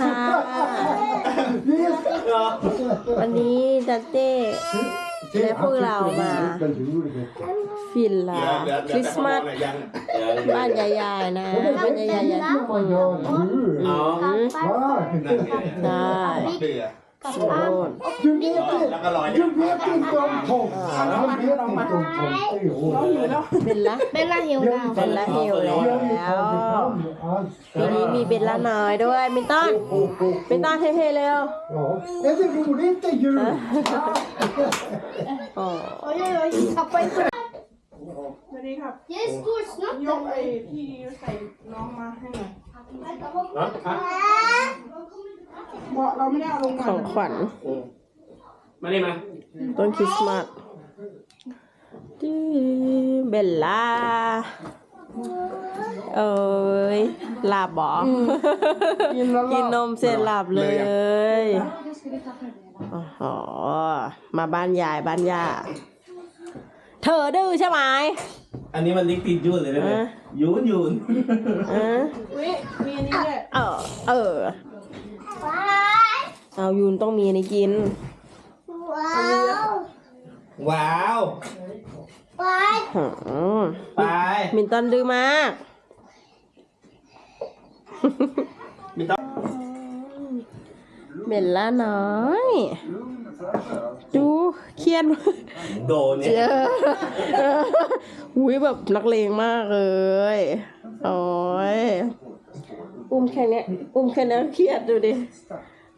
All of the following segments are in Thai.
ค่ะ วันนี้ดัตเต้และพวกเรามาฟินลาคริสต์มาสบ้านยายๆนะบ้านยายๆทุกคน อ๋อได้เดือโน่น Du vet inte, แล้วก็ลอย du vet inte om tomten. Han vet inte om tomten i år. เป็นละเบลล่าฮิลดาวเป็นละเฮลแล้ Vi ว har ju tagit fram allt. ทีนี้มีเบลล่าน้อยด้วยมินตันมินตันเท่ๆเร็ว Ja, är det roligt det jul? อ๋อโอ้ยโอ้ยขับไปสุดสวัสดีครับ Yes, good, snart ยกไอ้ที่ใส่น้องมาให้หน่อย เบาะเราไม่ได้เอาลงมาของขวัญมานี่มาต้นคริสต์มาสดื้อเบลล่า เอ้ยหลับเหรอกินนมเสร็จหลับเลยอ๋อมาบ้านยายบ้านย่า เธอดื้อใช่ไหม อันนี้มันลิกติดยุ่นเลยได้ไหมอะ ยุ่นยุ่น เออ อุ้ยมีอันนี้ด้วย เออ เออ เอายูนต้องมีอันนี้กิน ว้าวว้าว ว้ายหืมไป มินตันดื้อมาก มินตันเบลล่าน้อย ดูเครียดมากโดนเนี่ยเจออุ้ยแบบนักเลงมากเลย โอ้ย อุ้มแค่เนี้ยอุ้มแค่เนี้ยเครียดดูดิ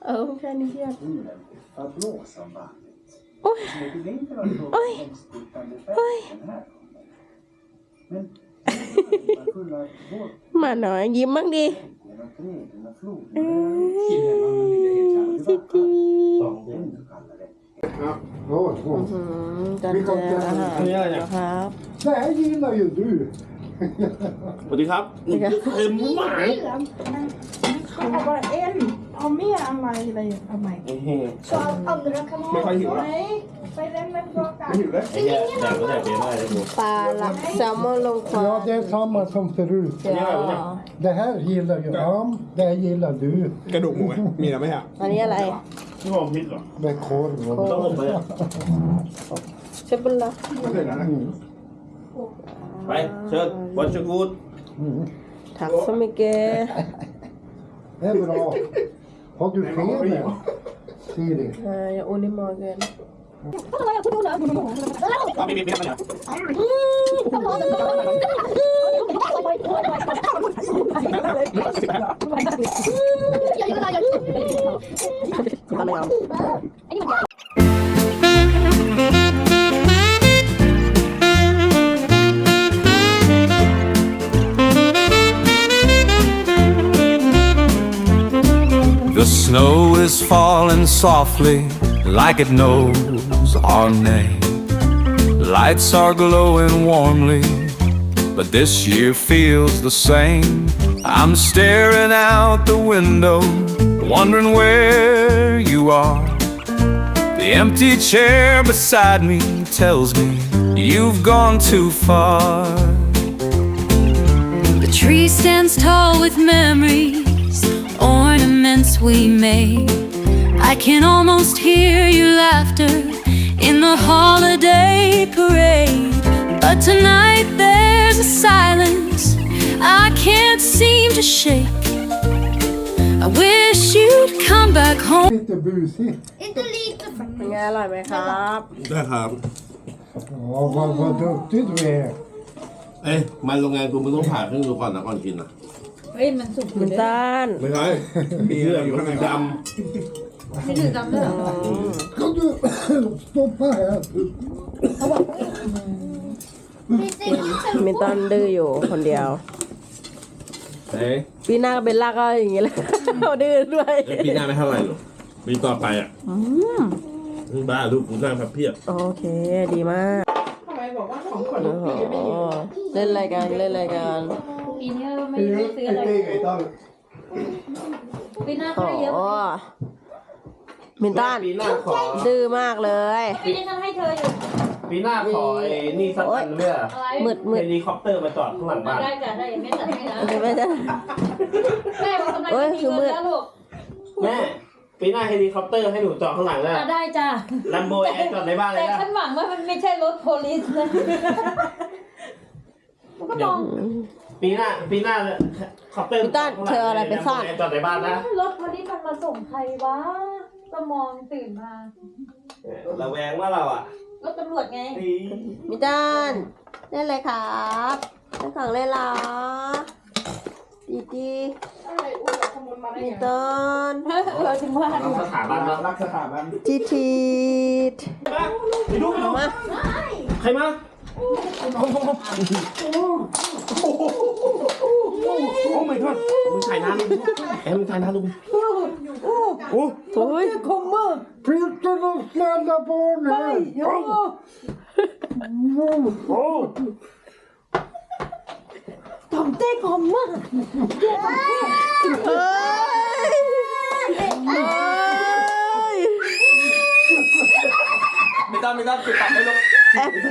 เอออุ้มแค่นี้เครียด Att blåsa bandet. โอ้ย Det är inte att låta Oj. omskuttande Oj. färgen här. Men fulla vår หมาน้อยยิ้มบ้างดิ genom träden och floden. เอ้ยสิจี Ändå kallar det. Ja, ja. อืมจันเจออาหารนะครับ Det här gillar ju du. สวัสดีครับเต็มหมายเอาไปเอ็นเอาเมียอะไรอะไรเอาใหม่ Så andra kan ไม่ ha ค่อยหิวไหนแล้วไปเล่นเล่นตัวกันไม่หิวแล้วไอ้เนี่ยแดกก็แดกเยอะมากเลยกูปลาละแซลมอนลงคอ Ja, det är samma som förut. จ้า Det här gillar ju Am, det här gillar du. กระดูกหมูไหมมีแล้วไหมฮะอันนี้อะไร นี่ผมพิษเหรอ Med korv ต้อง och... ผมไปเนี่ยเชฟบุลละ ไปเชิญวันชกูด Mm. ถักสมิเกะ Det är bra. Har du feber? Siri? เอ่ออย่าอุนิมอร์เกินเอามีมีมีอะไรตอนนี้ The snow is falling softly like it knows our name. Lights are glowing warmly, but this year feels the same. I'm staring out the window, wondering where you are. The empty chair beside me tells me you've gone too far. The tree stands tall with memories, we made. I can almost hear your laughter in the holiday parade. But tonight there's a silence I can't seem to shake. I wish you'd come back home. Lite busig. Inte lite för เป็นไงอร่อยไหมครับ ได้ครับ Ja, vad, vad duktig du är. เอ้ยมาโรงงานกูมึงต้องผ่าเครื่องดูก่อนนะก่อนกินนะ มินตันไม่ใช่มีเรื่องอยู่ข้างในด Ska du stoppa här? lite lite มินตันดื้ออยู่คนเดียวำเอ้ยปีหน้าก็เป็นลากก็อย่างงี้แหละเขาดื้อด้วยปีหน้าไม่เท่าไหร่หรอกปีต่อไปอะบ้าลูกกูนั่งพับเพียบโอเคดีมากทำไมบอกว่าของขวัญโอ้ลูกโหปีไม่อยู่เล่นอะไรกันเล่นอะไรกัน ปีนี้เราไม่รู้ซื้ออะไรปีหน้าโอ้ก็ได้เยอะมินตันปีหน้าขอ ดื้อมากเลย ปีนี้ฉันให้เธออยู่ปีหน้าขอไอ้นี่สักอันเมื่ออะไรมืดมืเฮลิคอปเตอร์มาจอดข้างหลังบ้าน ได้จ้ะได้ยังไม่จัดให้นะใช่ไหมจ๊ะแม่บอกำลังเอ้ยจะมีคือมืเงิดนแล้วลูกแม่ ปีหน้าเฮลิคอปเตอร์ให้หนูจอดข้างหลังได้อะได้จ้ะ ลัมโบแอร์จอดในบ้านเลยแต่นะฉันหวังว่ามันไม่ใช่รถโพลิสนะมันก็มอง ปีหน้าปีหน้าคอปเตอร์พี่ต้นเธอเอาอะไรไปซ่อนลัมโบแร์จอดในบ้านนะรถโพลิสมันมาส่งใครวะก็มองตื่นมาระแวงว่าเราอะรถตำรวจไงมิตันเล่นอะไรครับเล่นของเล่นเหรอดีดีอะไรอุ้ยขโมยมาได้มิไงตันเราถึงว่าเราสถาบันรันะกรักสถาบันทีทีดมาไปดูไปดูมาใครมา โอ้ my god มึงถ่ายหน้าลุงแอมมึงถ่ายหน้าลุงโอ้โอ้ย Finns det någon snälla barn här? โอ้เฮ้ยเฮ้ยไม่ต้องไม่ต้องปิดปากไม่ลงแอบแบบว่าเสียงมุ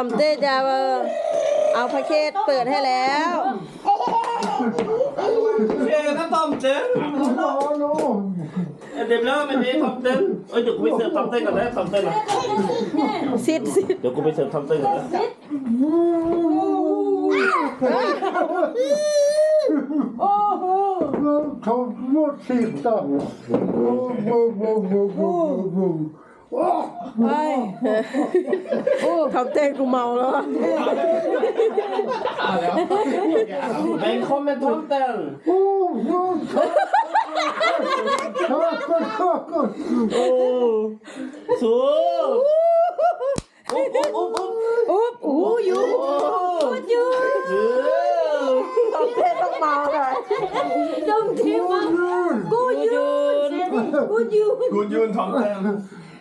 ทำเต้จะเอาพาเคสเปิดให้แล้วเอ้ยน้ำต้มเต้น Hallå! เดี๋ยวแล้วมันนี้ทอมเต้นเอ้ยเดี๋ยวกูไปเสิร์ฟทอมเต้นก่อนนะทอมเต้นนะซิดซิดเดี๋ยวกูไปเสิร์ฟทอมเต้นก่อนนะ Ta bort sista! Boom, boom, boom, boom, boom, boom. ไปโอ้ทำเต้กูเมาแล้วอะเบนเข้ามาทอมเต้น Åh, åh, Tackar, tackar! โอ้สูอุ๊บอุ๊บอุ๊บอุ๊บอุ๊บอู้ยูยูเออทำเต้ต้องเมาหน่อยต้องทีมว่ากูยูนกูยู่กูยืนท้องเต็ม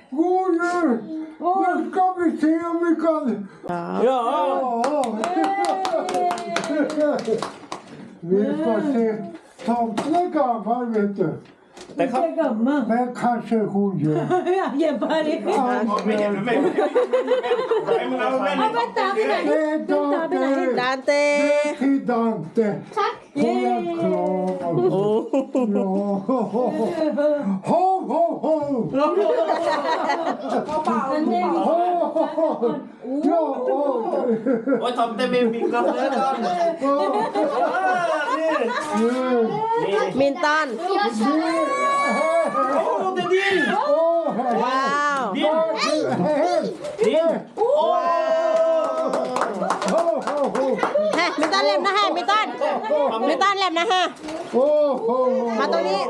God jul! Nu ska vi se om vi kan... Ja! ja. vi ska se. Tomten är gammal, vet du. แต่เขา Men kanske hon gör. อย่าไปเลยไม่เห็นไม่เห็นไม่มึงเอาแม่เอาไปตามไป ไหน Det är Dante! ดานเต้ Till Dante! Tack! Får jag krama? Ja. Ho, ho, ho! นั่นเอง Ho, ho, ho! Ja, ho. โอ้ยทอมเต้นไม่มีกล้องเลยตอนนี่นี่มินตันโอ้เดดินว้าวดินดินโอ้ Ho, ho, ho! ฮะมินตันเล่มนะฮะมินตันมินตันเล่มนะฮะ Ho, ho, ho! มาตรงนี้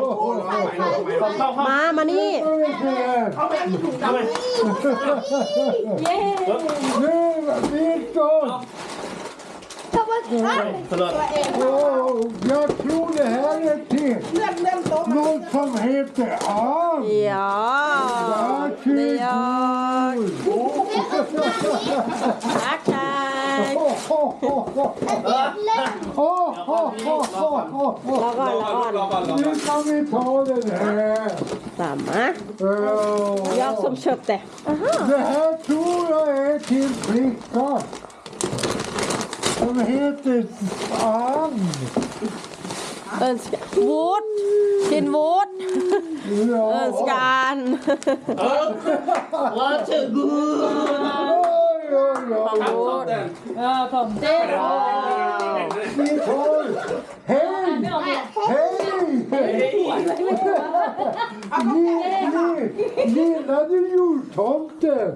เข้าเข้าเข้ามา มานี่เข้าไปเข้าไปเ Jag tror det här är till något som heter Ann. Ja, det. Tack, tack. Nu kan vi ta den här. Samma. Jag som köpte. Det här tror jag är till flickan. Kom hit ut. Ann. Önska... Vårt. Din vårt. Ja. Önskan. Varsågod. Oj, oj, oj. Vårt. Ja, tomten. Vi tar. Hej! Hej! Hej! Gillar du jultomten?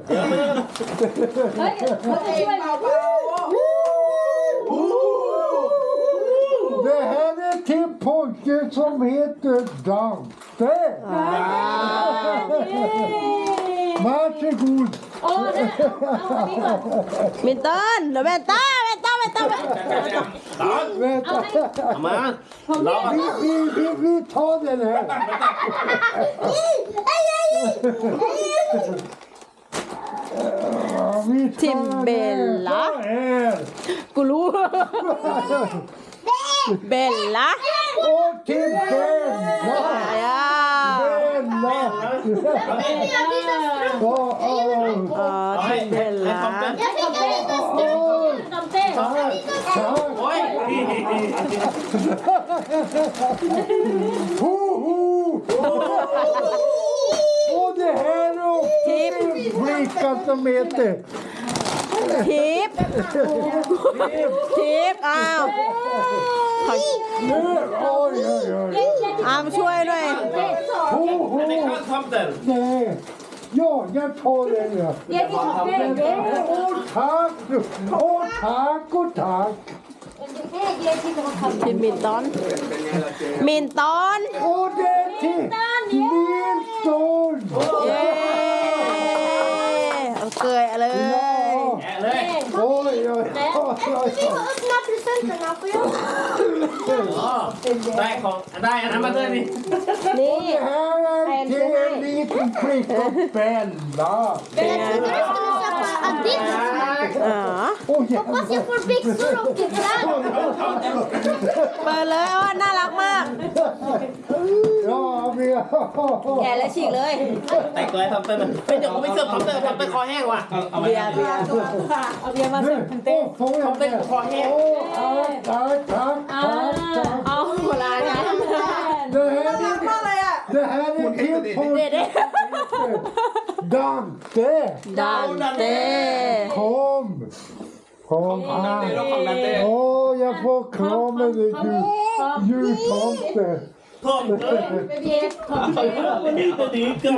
นต้าเวนต้าตอน Vänta. เอามาเราอะ Vi, vi, vi, vi tar den här. Ja, vi tar den Timbella. här. Vad och till Bella! Bella! Jag fick en liten strumpa. Jag fick denna! Denna! Ja, till Bella. Ho, ho! Och det här är också en flicka som heter ทิปทิปอ้าวขอ Nu, oj, oj, oj. อ้ามช่วยหน่อย Ho, ho. ในข้าวคอมเตอร์ Nej. Ja, jag tar den ja. เย้ที่ทำเต้เย้ Åh, tack. Åh, tack och tack. เย้ที่ทำทำทิมมินตอนมินตอน Och det är till Milton. เย้เอาเกยเลยแกะเลย Oj, oj, oj, oj. öppna presenterna får jag อ๋อได้ของได้อันนั้นมาด้วยนี่ นี่ Det här är till en liten flicka Bella. เป็นไง Adidas อ๋อ Oj, Hoppas jag får byxor och kläder เปิดเลยอ้อนน่ารักมาก ja, vi แกะและฉีกเลย แต่งตัวให้ทอมเตอร์เป็นเดี๋ยวกูไม่เสิร์ฟทอมเตอร์ทอมเตอร์คอแห้งว่ะเบียร์เบียร์เอาเบียร์มาเสิร์ฟคุณเต้ Åh, får jag det? Åh, tack, tack, tack, tack. เอาโบราณนะ Det här är, det här är till på เด็ด Dante. ดันเต้ Kom. Kom. Åh, jag får krama dig du. Jultomte. ทอมเตอร์นี่ตัวดีเกิน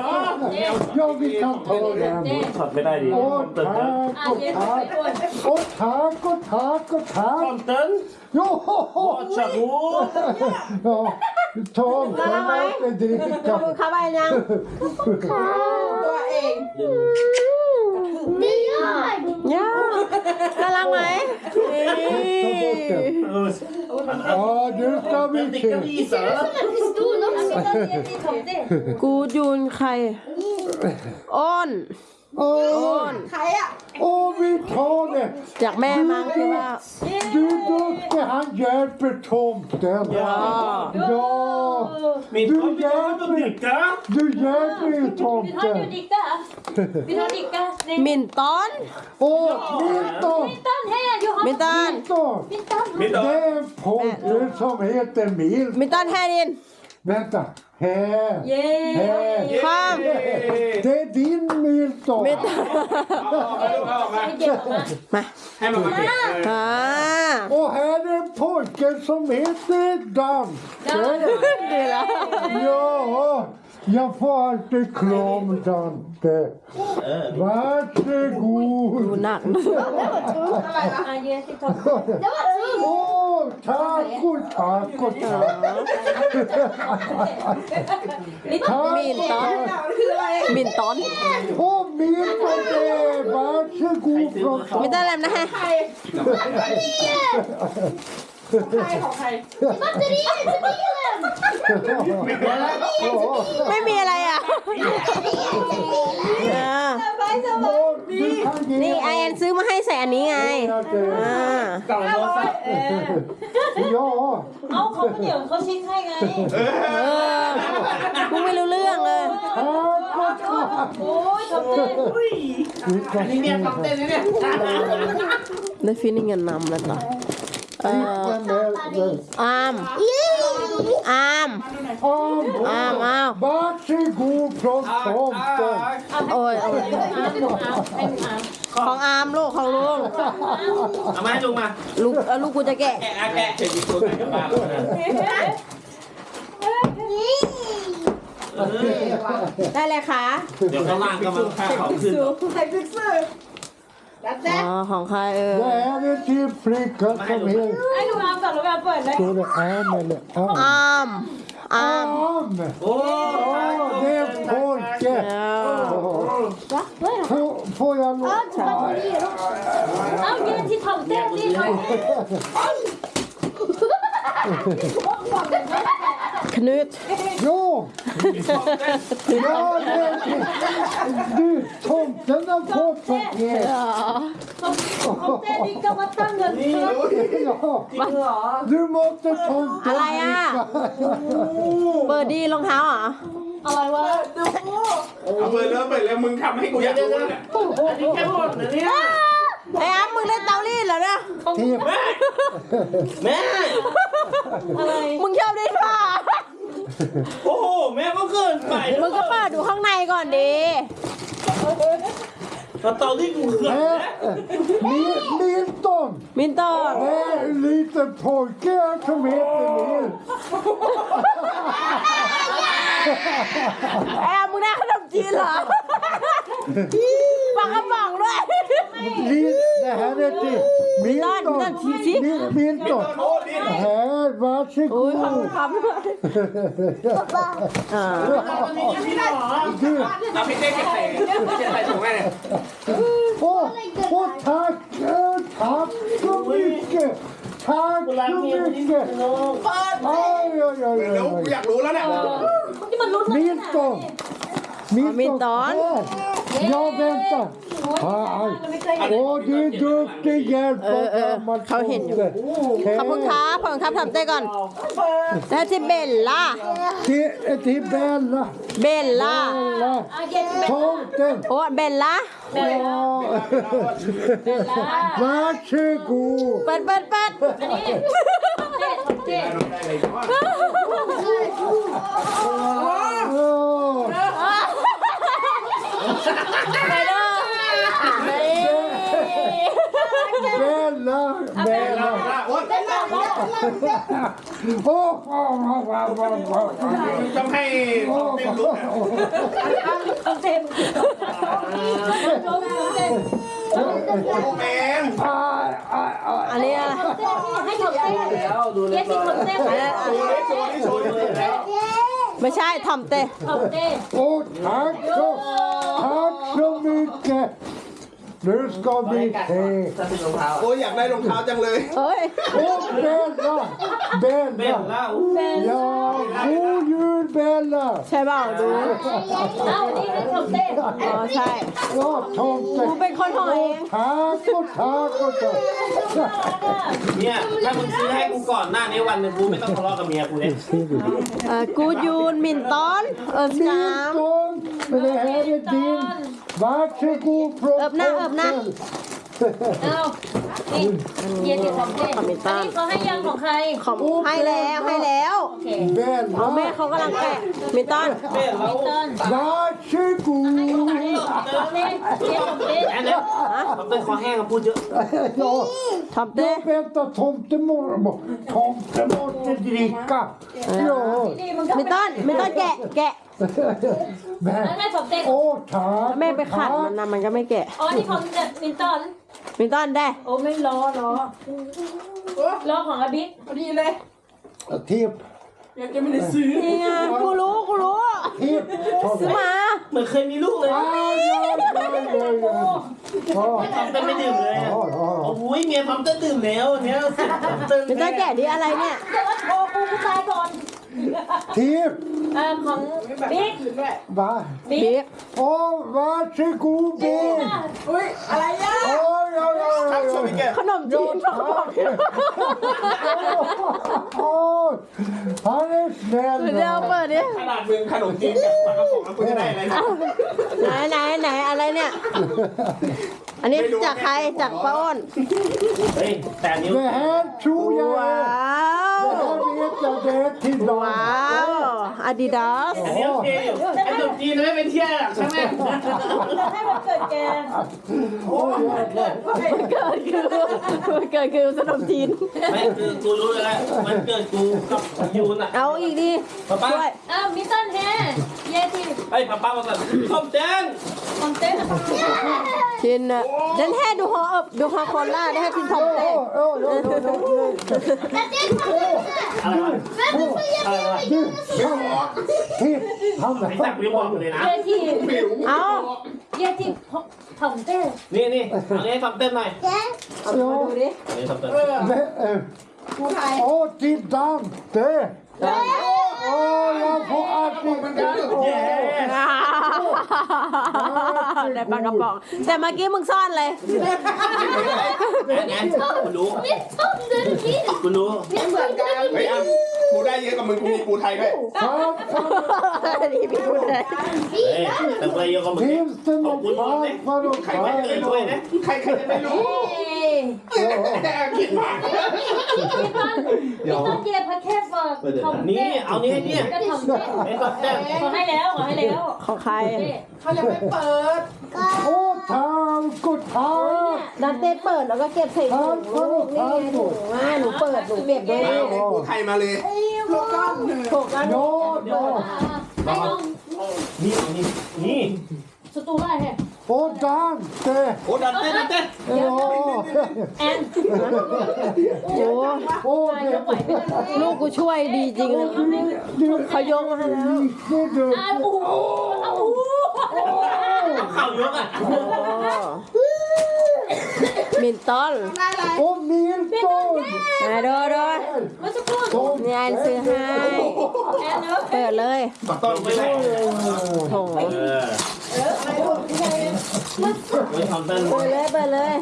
Ja, vi kan ta den. ถอดไม่ได้ดิ Åh, tack och tack. Och tack och tack och ทอ tack. มเตอร์ Jo! โอ้ชักหู Ja, Tom, kan man inte dricka? ดูเข้าไปยังตัวเอง Det gör ย่าน่ารักไหมนี่ Ta bort den. เออ Ja, nu ska เป็น vi ติ๊กเกอ till. รี่เสริม en pistol också Ger till tomte กูดยูนใคร อ้น Åh, ใครอะ åh, vi tar det. จากแม่มั้งที่ว่า Du duktig, han hjälper tomten. Ja. Ja, มีทอมมีทอมตัวดิกะ du hjälper ju Vill ha tomten. Dicka? Vill ha Dicka? Nej มินตอน Åh, Milton! Milton, hej! Johanna มินตัน Milton! Milton มีทอ Det ม är en pojke som heter Milton. มินตันแฮดิน Vänta, här. Här. ข้าม Det är din Milton. มินตันมาให้มามาเก็บอ่า Och här är en pojke som heter Dante. ดีแล้ว Ja, jag får alltid kram Dante. ดู Varsågod. หนักนะ Ah, Ge till tomte Åh, tack och tack och tack. มินตอนมินตอน Åh, Milton, det är varsågod från มินตันแลมนะฮะใครของใคร Batterier till bilen! ไม่มีอะไรอะอ่า Åh, du kan ge นี่ไอแอนซื้อมาให้ใส่อันนี้ไงอ่ากล่องโทรศัพท์ Ja, เอาเขาเดี๋ยวเขาเช็คให้ไงเออมึงไม่รู้เรื่องเลย tack och tack. โอ้ยทำเต้ Vi ska นี่เนี่ยทอมเตอร์นี่เนี่ย ได้ฟินิ่งกันนำแล้วต่อเอ่อ Den där, den. อามอาม Om, อามอ้าว varsågod från tomten. โอ้ยโอ้ยของอามลูกของลุงเอามาให้ลุงมาลูกเออลูกกูจะแกะแกะอะแกะเสร็จอีกตัวไหนกับบ้านเราเนี่ยเออได้เลยค่ะ เดี๋ยวข้างล่างก็มาค่าของขึ้นใส่พิกเซ อร์แล้วแจ๊อ๋อของใครเออ Det här är till flickan som heter... ให้ดูน้ำก่อนแล้วแบบเปิดเลย Står det Am eller อ Am? าม อ้าม Am! โอ้ Åh, det är pojke! เออ Får, får jag låta? เอาเย็นที่ทำเต้นนี่ทำเต้น Knut Ja! Ja, det, du, tomten har fått paket. ทำเต้นนี่ก็มาตั้งเงิน Ja, du måste tomten อะไรอะเปิดดีรองเท้าเหรออะไรวะเอาเปิดแล้วเปิดแล้วมึงทำให้กูอยากรู้เนี่ยอันนี้แค่หมดนะเนี่ย ไอ้อ้ามมึงเล่นเตารีดเหรอเนี่ย Tipp. แม่ อะไรมึงชอบเล่นผ้าโอ้โห แม่ก็เกินไปมึงก็เปิดดูข้างในก่อนดีมาตอนที่กูเกิน Eh, Mil- Milton! มินโต Det är en liten pojke här som heter Nils. ไอ้อ้ามมึงได้ขนมจีนเหรอปากกระป๋องด้วย Nils, det här är till Milton, Milton. Titti. Mil- Milton. Här, โอ้ยขอบ varsågod. คุณครับอ่า Du, เอาพี่เต้เก็บใส่เก็บใส่ถุงแม่เนี่ย åh, åh, tack, eh, tack så mycket. Tack så mycket. Oj, oj, oj, เดี๋ยว oj, กู oj. อยากรู้แล้วเนี่ยที่มันลุ้น Milton. Milton. Här. Ja, vänta. Aj. Åh, du är duktig hjälp Ö, av ö, gammal ta henne. tomte. ขอบคุณครับขอบคุณครับทำเต้ก่อนแล้วที่เบลล่า Till, till Bella. เบลล่า Bella. Tomten. โอ้เบลล่า Ja. Varsågod. เปิดเปิดเปิดเต้เต้ Åh. ไปเด้อนี่ Bella. Bella. โอ๊ย Åh, åh, åh, åh, åh, åh. ต้องให้เต็มรู้เต้โดนเต้แมน Aj, aj, aj. อันนี้อะไรให้ทำเต้เย็นที่ทำเต้อันนี้โชว์ดิโชว์ดิโชว์ดิแล้วไม่ใช่ทำเต้ทำเต้ Åh, tack så, tack så mycket. Nu ska vi se. โอ้ยอยากได้รองเท้าจังเลย เฮ้ย Åh, Bella. Bella. Ja, god jul Bella. ใช่เปล่าดูเอานี่ให้ทำเต้อ๋อใช่ Ja, กู tomten. เป็นคนห่อเอง Tack och tack och tack. เนี่ยถ้ามึงซื้อให้กูก่อนหน้านี้วันหนึ่งกูไม่ต้องทะเลาะกับเมียกูเนี่ยเอ่อกูยูนมินตอน เอิร์สกาม Milton, men det här är din. Varsågod från Öppna, öppna. tomten. เอานี่เย็นที่ทำเต้อันนี้เขาให้ยังของใคร ของให้แล้วให้แล้วโอเคเอาแม่ Bella. เขากำลังแกะมินตอนแม่เราเต้น Varsågod. เต้เย็นทำเต้แอนเนี่ยเขาเป็นคอแห้งเขาพูดเยอะ Ja, ทำเต้ jag väntar tomtemormor. Tomten måste dricka. Ja, นี่มันก็มินตอนมินตอนแกะแกะ men ให้ทำเต้ åh tack. แม่ไปขัดมันนะมันก็ไม่แกะ อ๋อนี่ของเด็ดมินตันมินตอนได้ โอ้ไม่รอรอล้อของอาบิ๊กพอดีเลย Tipp, ยังจะไม่ได้ซื้อนี่ไงกูรู้กูรู้ tipp. ซื้อมาเหมือนเคยมีลูกเลย Aj, aj, aj, aj, aj. Ja, ทำเต้นไม่ดื่มเลย ja, ja. โอ้ยเมียทำเต้นดื่มแล้วเนี่ยสิทำเต้นมินตอนแกะดิอะไรเนี่ยแต่ว่าโทรกูผู้ชายก่อน Tipp. เอ่อของบิ๊ก Va? บิ๊บิ๊กก Åh, varsågod Ben. อุ้ยอะไรอะ Oj, oj, oj, ทัก oj, ชม oj. อีกแกขนมจีนบอกบอก Oj, han är snäll. เดี๋ยวเปิดดิขนาดมึงขนมจีนกับปลากระป๋องแล้วกูจะได้อะไรนะไหนไหนไหนอะไรเนี่ยอันนี้จากใครจากป้าอ้นเฮ้ยแต่นิ้ว Det här tror jag ว้า är, ว det här vet jag det är till ว้า dem. วอาดิดาสอันนี้โอเคอยู่ไอ้ขนมจีนไม่เป็นเที่ยหรอกใช่ไหมจะให้มันเกิดแก Oj, jävlar. มันเกิดคือมันเกิดคือขนมจีนไม่คือกูรู้เลยแหละมันเกิดกูกับยูนอะเอาอีกดิป้าป้าช่วยอ้าวมิตันแฮเย่ที่ไอ้ป้าป้ามาก่อนส้มแดงของ เต้ชินอะเดินแห่ดูฮอเอบดูฮอคอนล่าได้ให้ชินทอมเต้ Oj, oj, oj, oj, oj. อะไรวะอะไรวะ Du, Titt, han ไอ้สักกูยังบอกอยู่เลยนะเยที่เอาเยที่ถ่องเต้ นี่นี่เอาเนี้ทำเต้น หน่อยเอามาดูดิอันนี้ทำเต้น Åh, titta inte! Åh, jag får alltid... ได้ปลากระป๋องแต่เมื่อกี้มึงซ่อนเลยไงกูรู้กูรู้เฮ้ยอะ กูได้เยอะกว่ามึงกูมีปูไทยด้วยนี่พี่พูดเลยแต่ได้เยอะกว่ามึงเนี่ย Finns det någon farfar och ใครไม่เคยช่วยนะใครใครจะไม่รู้คิดมากพี่ต้นเย็บพระแค่บอกถ่องนี่เต้เอานี่ให้เนี่ย ก็ถ่องเต้ไอ้ทำเต้นขอให้แล้วขอให้แล้วของใคร เขายังไม่เปิด Åh, tack och tack! ดันเต้เปิดแล้วก็เก็บใส่ถุงลูกนี่ไงถุงว่าหนูเปิดหนูเก็บด้วยมาเอาปูไทยมาเลยลูกก้อนหนึ่งถูกแล้วหนู Ja, ja. ให้น้องนี่นี่นี่สตูได้แฮะ Och Dante! โอ้ดันเต้นดันเต้น Ja! แอนโอ้ Åh, ยกไหว det ไม่ได้ลูกกูช่วยดีจริงเลยเขายกมาให้แล้ว gick du? อ้าวอู้อ้าวอู้เข่ายกอะมินตัน Och Milton! มาดูดูเมื่อสักครู่นี่อันซื้อให้แอนเนอะเปิดเลยปักต้นไม่ได้โถเออ ไม่ทำเต้นเปิดเลยเปิดเลย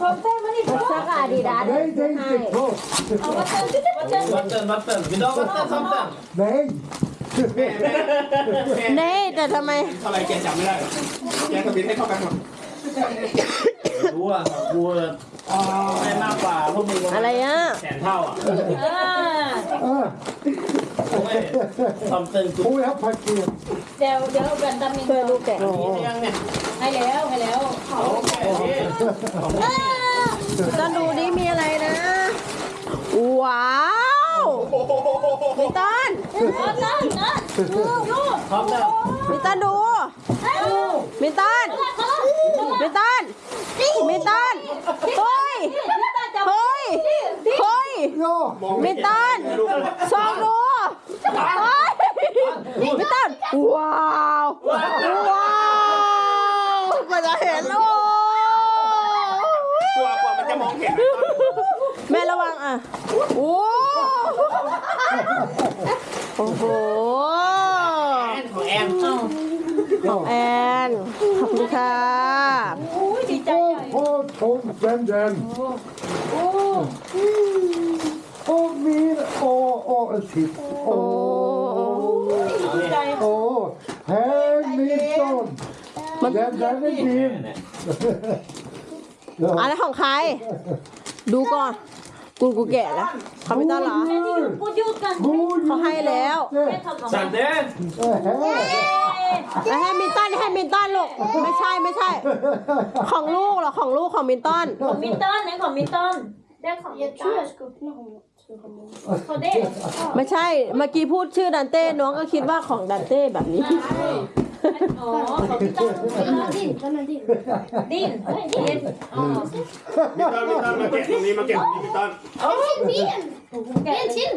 ถ่องเต้มาดิเสื้อกับอาดิดาส Nej, det är inte klart! เอามาเต้นมาเต้นวัดเต้นวัดเต้นวิดอวัดเต้นทำเต้น Nej! เน่แต่ทำไม เท่าไรแกจำไม่ได้แกทวิตให้เข้ากันหมดรู้อะกูได้มากกว่าพวกมึงอะไรอะ แสนเท่าอะอ่า Ah, โอ้ยทำเต้นกู får jag paket? เดี๋ยวเดี๋ยวแบนดามินเปิดลูกแกะนี่ยังเนี่ยให้แล้วให้แล้วโอเคของต้นดูดิมีอะไรนะ ว้าวมิตันเอานั่นนะดูดูทำเต้นมิตันดูมิตันมิตันมิตันเฮ้ย เฮ้ย เฮ้ย Ja! มิตันซองดูเฮ้ยมิตันว้าวว้าวกว่าจะเห็นโอ้กลัวกลัวมันจะมองเห็นไหมแม่ระวังอะโอ้โอ้โหของแอนแอนขอบคุณค่ะอุ้ยดีใจ Och på tomten! Och min... Åh, åh, titt! โอ้ Åh, ดีใจ åh! Här Milton! Den där är din! อะไรของใคร ดูก่อน กูกูแกะแล้วเขาไม่ต้อนเหรอแม่ที่อยู่พูดยุดกัน God เขาให้แล้วแม่ทำของสันเต้นแล้วให้มินตันให้มินตันลูกไม่ใช่ไม่ใช่ ของลูกเหรอของลูกของมินตันของมินตันไหนของมินตันได้ของมินตันเขาได้ไม่ใช่เมื่อกี้พูดชื่อดันเต้น้องก็คิดว่าของดันเต้แบบนี้อ๋อของมินตันดิ้นดิ้นดิ้นเฮ้ยดิ้นอ๋อมีต้นมีต้นมาเก็บตรงนี้มาเก็บตรงนี้มีต้นแกะชิ้น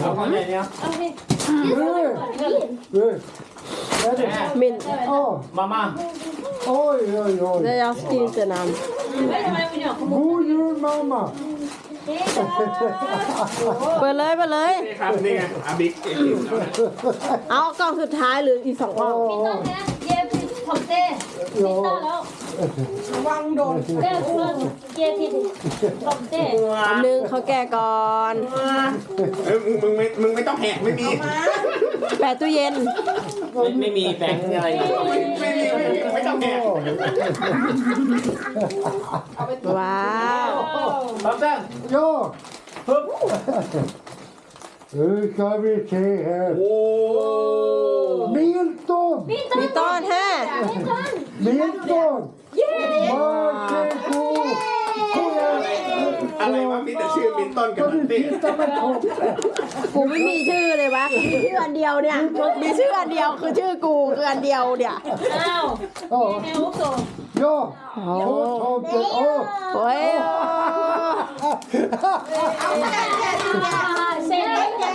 เอาของไหนเนี่ยเอาให้ Du! Är det... มิน Åh, มาม่า oj, oj, เดี๋ย oj! วกิน จะนไม่ทำไมคุณเนี่ยขโมย God jul mamma! เฮ้ยจ้าำเปิดเลยเปิดเลย นี่ครับนี่ไงอาบิ๊กเอ็กซ์เอากล่องสุดท้ายหรืออีกสองกล่องมินตันนะเย็บของเต้มินตันแล้วระ วังโดนเต้เพื่อนเย็บที่ของเต้อันนึงเขาแกะก่อนเอ้ยมึงมึงไม่มึงไม่ต้องแหกไม่มีแปะตู้เย็น ไม่ไม่มีแบงค์อะไรไม่ไม่มีไม่มีไม่ต้องแหกว้าวทำเต้น Ja! Nu ska vi se här. โอ้ Milton! มินตันแฮะ Milton! Varsågod! Kom igen! อะไรวะมีแต่ชื่อมินต้นกับ Ska นัน du ตี้ sitta med tomten? กูไม่มีชื่อเลยวะมีชื่ออันเดียวเนี่ยมีชื่ออันเดียวคือชื่อกูคืออันเดียวเนี่ยอ้าว Ja, แมวโซ่ ja! På tomten! Åh! โอ้ยเซ็นแกะ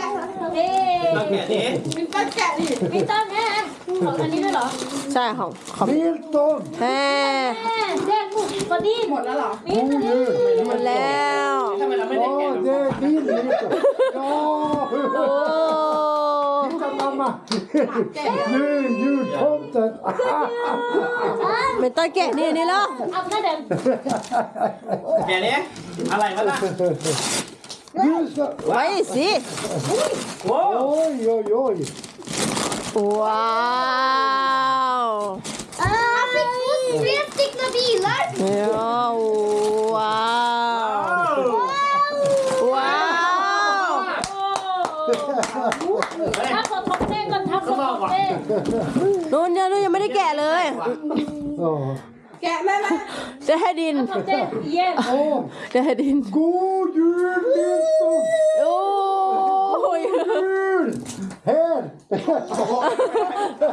ดิมินตันแกะดิมินตันแม่ ของอันนี้ด้วยเหรอใช่ของของ Milton! แม่แม่แจ้งกูปดินหมดแล้วเหรอมินตัน God, หมดแล้ว ทำไมเราไม่ได้แกะ Ja, ดู det är din Milton! โอ้ Ja! Titta mamma! Nu är jultomten! ไม่ต้องแกะนี่นี่แล้วเอาหน้าเดิมแกะดิอะไรวะน่ะ Du ska... ไว้สิ โอ้ Oj, oj, oj! ว้าว Han fick två tre stycken bilar. ว้าวว้าวทับกับท็อปเต้ก่อนทับกับท็อปเต้นู่นเนี่ยนู่นยังไม่ได้แกะเลย Ja. แกะแม่แม่จะให้ดินท็อปเต้เย้ Åh, จะให้ดิน God jul Milton! โอ้ย Jul! Här!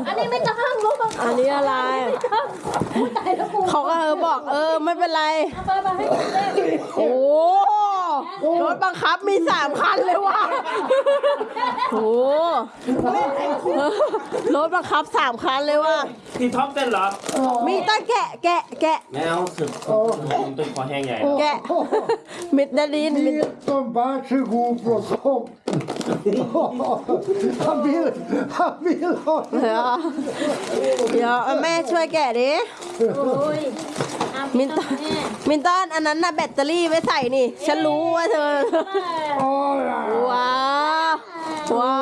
อันนี้ไม่ต้องห้ามลูกอันนี้อะไรผู้ตายแล้วกูเขาก็เออบอกเออไม่เป็นไร เอาไปมาให้ท็อปเต้โอ้รถบังคับมีสามคันเลยว่ะโอ้รถบังคับสามคันเลยว่ะที่ท็อปเต้นเหรอมีตั้งแกะแกะแกะ แมวสึกผมเป็นคอแห้งใหญ่ แกะมิดดาลินมิด Milton, varsågod och kom! Han vill, han vill ha เดี๋ยวเดี๋ยวเอาแม่ช่วยแกะดิโอ้ยมินตันแม่มินตันอันนั้นน่ะแบตเตอรี่ไว้ใส่นี่ ฉันรู้ว่าเธอ ว้าว ว้า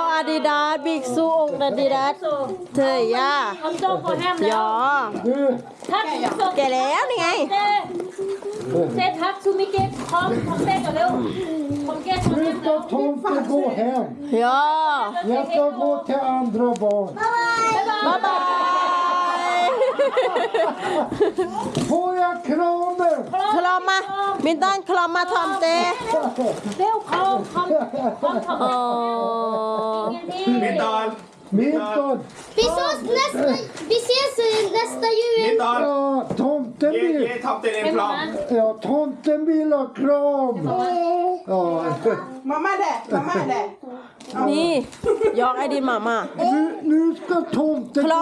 วอาดิดาสบิ๊กซูองอาดิดาสเธอย่าอมโจ้ขอแฮมยแล้วอ Du, ทักส่งแกะแล้วนี่ไง เต้เต้ทักซูมิเกะพร้อมท็อปเต้ก่อนเร็วผมแก้ทำแฮ nu มแล้ว ska tomten gå hem. ยอ Jag ska gå till andra barn. บ๊ายบาย Får jag kramen? คลอมมามินตันคล อมมาทอมเต้เร็วคอมคอมคอมท็อปโอ้มิตอน Milton! Vi ses nästa, vi ses nästa มิ jul. ตอน Ja, tomten เย่ vill... เย่ท็อปเต้นเอ็มพร้อม Ja, tomten vill ha kram. Ja, มาม่าแดดมาม่าแดดนี่ยอกไอดีมามา nu, nu ska tomten คลอ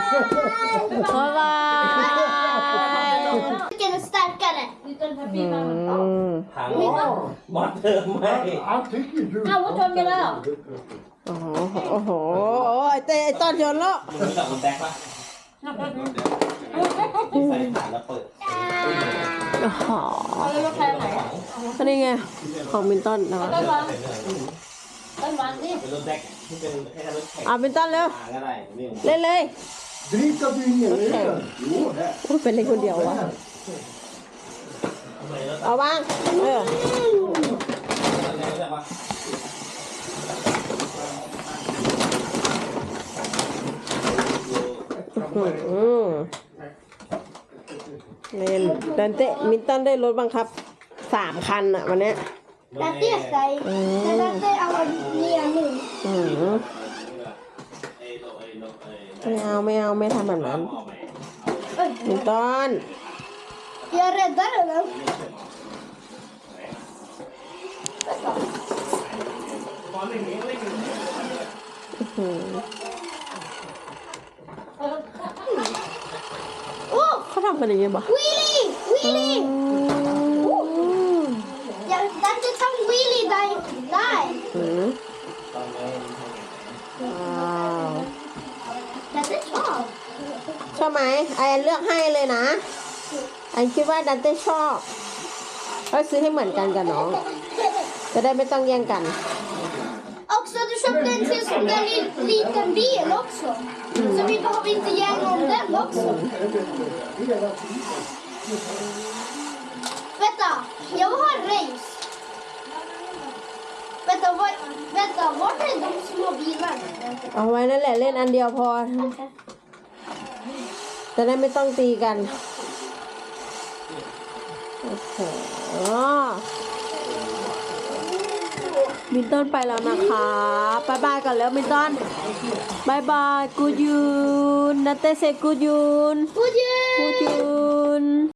ม gå มาคลอม hem. มาคลอม Får jag kramen? รอมิตอน Det är bra! แล้วเต้คลอมมาแล้ว Hej då! บ๊ายบายบ๊ายบาย Vilken är starkare? Utan อื papper. มถังบอลเติมไหม Han tycker du... Ah, vad tar vi då? โอ้โหโอ้โหไอเต้ไอต้นโยนแล้วมึงกับมันแดกปะใส่ถ่านแล้วเปิดโอ้โห Har du något här med? ก็นี่ไงของมินตันนะ Den vann. Den vann ni. เป็นรถแดกที่เป็นแค่รถแข่งอะมินตันเร็วก็ได้นี่ เล่นเลย Dricka bingen, är det? Jo, det. โอ้ยเป็นเล่นคนเดียววะ เอาบ้าง เออ อืมเล่นดันเตะมินตันได้รถบังคับสามคันอะวันเนี้ย Detta är sig. Detta är alla nya nu. อืม ไม่เอาไม่เอาไม่ทำแบบนั้นมินตัน Jag räddar den. เขาทำกันอย่างงี้ปะ Wheelie! Wheelie! Jag, detta tar wheelie där. Där. อืมว้าว Detta är bra. ชอบ ไหมไอแอนเลือกให้เลยนะไออนคิดว่าดันเต้ชอบก็ซื้อให้เหมือนกันกับน้อง จะได้ไม่ต้องแย่งกัน Också du köpte en till sån där li- liten bil också. Så vi behöver inte gärna om den också. Vänta, jag vill ha en race. Vänta, var, vänta, var är de små bilarna? เอาไว้นั่น จะได้ไม่ต้องตีกัน โอ้โหมินตันไปแล้วนะคะบายบายก่อนแล้วมินตันบายบายกูยูนนาเตเซกูยูน God jul! กูยู